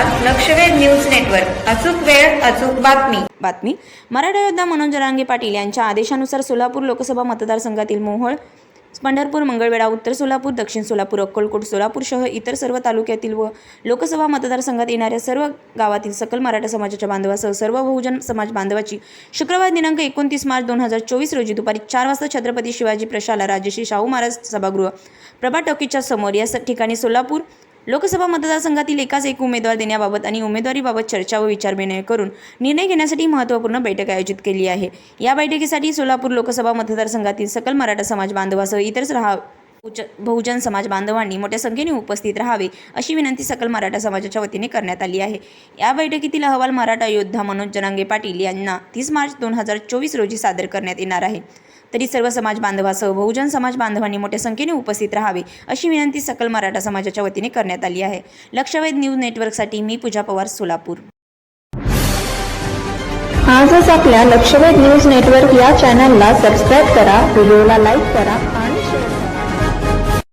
लक्षवेध news network. अचूक वेळ अचूक बातमी. बातमी. मराठा योद्धा मनोज जरांगे पाटील यांच्या आदेशानुसार सोलापूर लोकसभा मतदारसंघातील मोहोळ पंढरपूर मंगळवेढा उत्तर सोलापूर दक्षिण सोलापूर अक्कलकोट सोलापूरसह इतर सर्व तालुक्यातील व लोकसभा मतदारसंघात येणाऱ्या सर्व गावातील सकल मराठा समाजाच्या बांधवासह सर्व बहुजन समाज बांधवाची शुक्रवार दिनांक एकोणतीस मार्च दोन हजार चोवीस रोजी दुपारी चार वाजता छत्रपती शिवाजी प्रशाला राजश्री शाहू महाराज सभागृह प्रभा टॉकीच्या समोर. या ठिकाणी सोलापूर लोकसभा मतदारसंघातील एकाच एक उमेदवार देण्याबाबत आणि उमेदवारीबाबत चर्चा व विचारविनिमय करून निर्णय घेण्यासाठी महत्त्वपूर्ण बैठक आयोजित केली आहे. या बैठकीसाठी सोलापूर लोकसभा मतदारसंघातील सकल मराठा समाज बांधवासह इतर राहा उच- बहुजन समाज बांधवांनी मोठ्या संख्येने उपस्थित राहावे अशी विनंती सकल मराठा समाजाच्या वतीने करण्यात आली आहे. या बैठकीतील अहवाल मराठा योद्धा मनोज जनांगे पाटील यांना तीस मार्च दोन हजार चोवीस रोजी सादर करण्यात येणार आहे. तरी सर्व समाज बांधवासह बहुजन समाज बांधवांनी मोठ्या संख्येने उपस्थित राहावे अशी विनंती सकल मराठा समाजाच्या वतीने करण्यात आली आहे. लक्षवेध न्यूज नेटवर्कसाठी मी पूजा पवार सोलापूर. आजच आपल्या लक्षवेध न्यूज नेटवर्क या चॅनलला सबस्क्राईब करा व्हिडिओला लाईक करा